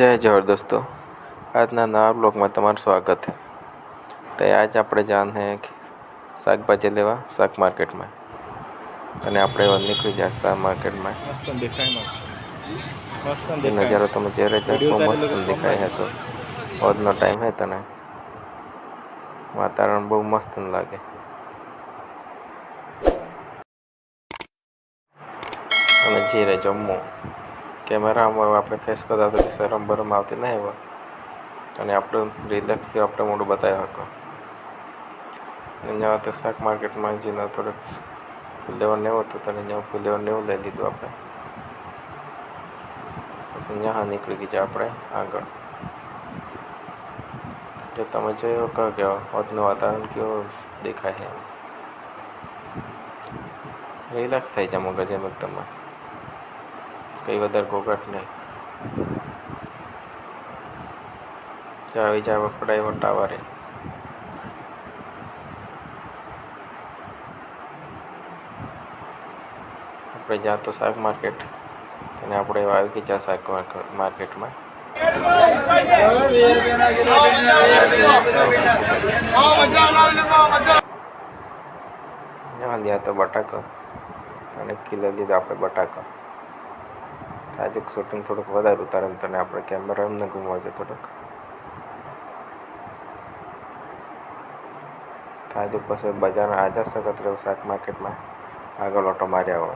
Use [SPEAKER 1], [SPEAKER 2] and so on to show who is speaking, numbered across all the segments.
[SPEAKER 1] जय जोहर दोस्तों आजना नवा ब्लॉग में तरु स्वागत है तो आज आप जाने शाक भाजी लेवा शाक मार्केट में आप
[SPEAKER 2] निकली जाए शाक
[SPEAKER 1] मार्केट
[SPEAKER 2] में
[SPEAKER 1] नजारो तुम जेरे जाओ मस्त दिखाए है तो आज ना टाइम है ते वातावरण बहुत मस्त लगे जीरे जम्मू કેમેરા માં આપણે ફેસ કરતા તો શરમ ભર માં આવતી નહી બો અને આપણે રિડક્સ થી આપણો મોડું બતાયા હકો ને જાત સક માર્કેટ માં જીના તો ફુલ દેવા ને તો તને ન ફુલવને ઉલે દીધું આપણે તો સન્યા હા નીકળ ગઈ છે આપણે આગળ તો તમને જોયો કા કેવો પદ નું વાતાવરણ કેવો દેખાય હે રિલેક્સ આઈટમો ગજેબ તમા કઈ વધારે ઘોઘાટ નહીં આવી જાય પડાય વટાવારે આપણે જ્યાં તો શાક માર્કેટ અને આપણે આવી ગયા શાક માર્કેટમાં જ્યાં લીધા તો બટાકા અને કિલો લીધા આપણે બટાકા આજે શૂટિંગ થોડુંક વધારે ઉતારે તને આપણે કેમેરા એમને ગુમાવજો થોડોક આજે પછી બજાર આજે સખત રહ્યું શાક માર્કેટમાં આગળ ઓટો માર્યા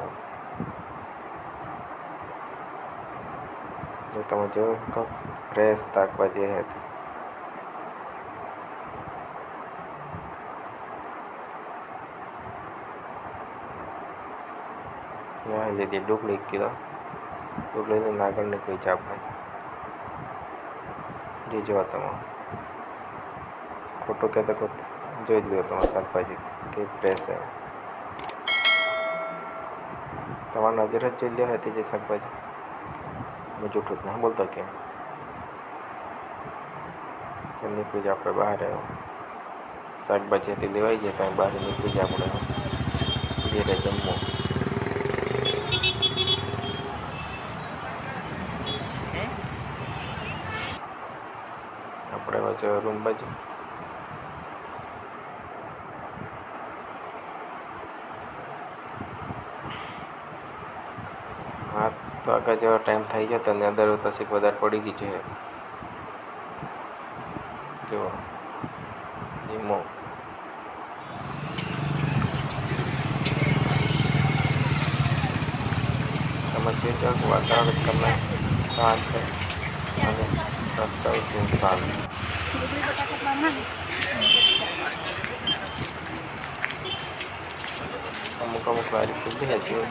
[SPEAKER 1] હોય તમે જોયું કે ફ્રેશ શાકભાજી હતી લીધી ડુકડી કિલો રોટલીને નાગણ નીકળી જાય આપણે જે જોવા તમારે ખોટું કહેતા ખોટું જોઈ જ લો તમારે શાકભાજી કે ફ્રેશ છે તમારા નજર જ જોઈ લે હતી જે શાકભાજી હું જૂઠું જ ના બોલતો કેમ નીકળી જ આપણે બહાર આવ્યો શાકભાજી હતી લેવાઈ ગયા ત્યાં બહાર નીકળી જ આપણે જે જમવું चौरुम्बज હા તો આગળ જવા ટાઈમ થઈ ગયો તને અંદર તસીક વધારે પડી ગઈ છે જુઓ ધીમો તમે જે વાતાવરણ તમને શાંત અને રસ્તાઓ સુનસાન અમુક અમુક વારી ખુલ્લી હતી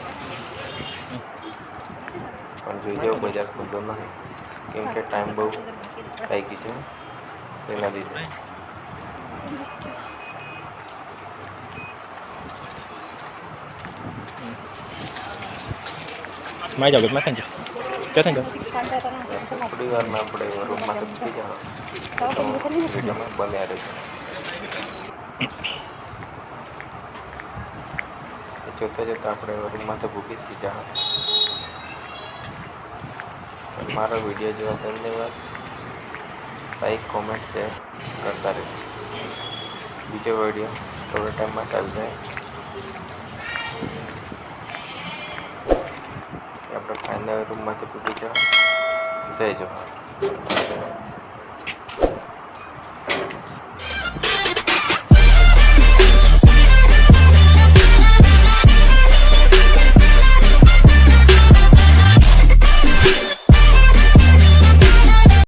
[SPEAKER 1] પણ જોઈ જાવ બજાર ખુલ્લો નથી કેમ કે ટાઈમ બહુ થઈ ગયો છે તેના લીધે
[SPEAKER 2] મારી જાવ બેટમાં થઈ
[SPEAKER 1] क्या थैंक हमारा वीडियो जो है धन्यवाद लाइक कमेंट शेयर करता रहे बीजे वीडियो थोड़े टाइम में चल जाए anda rumah terpukul jauh Saya jauh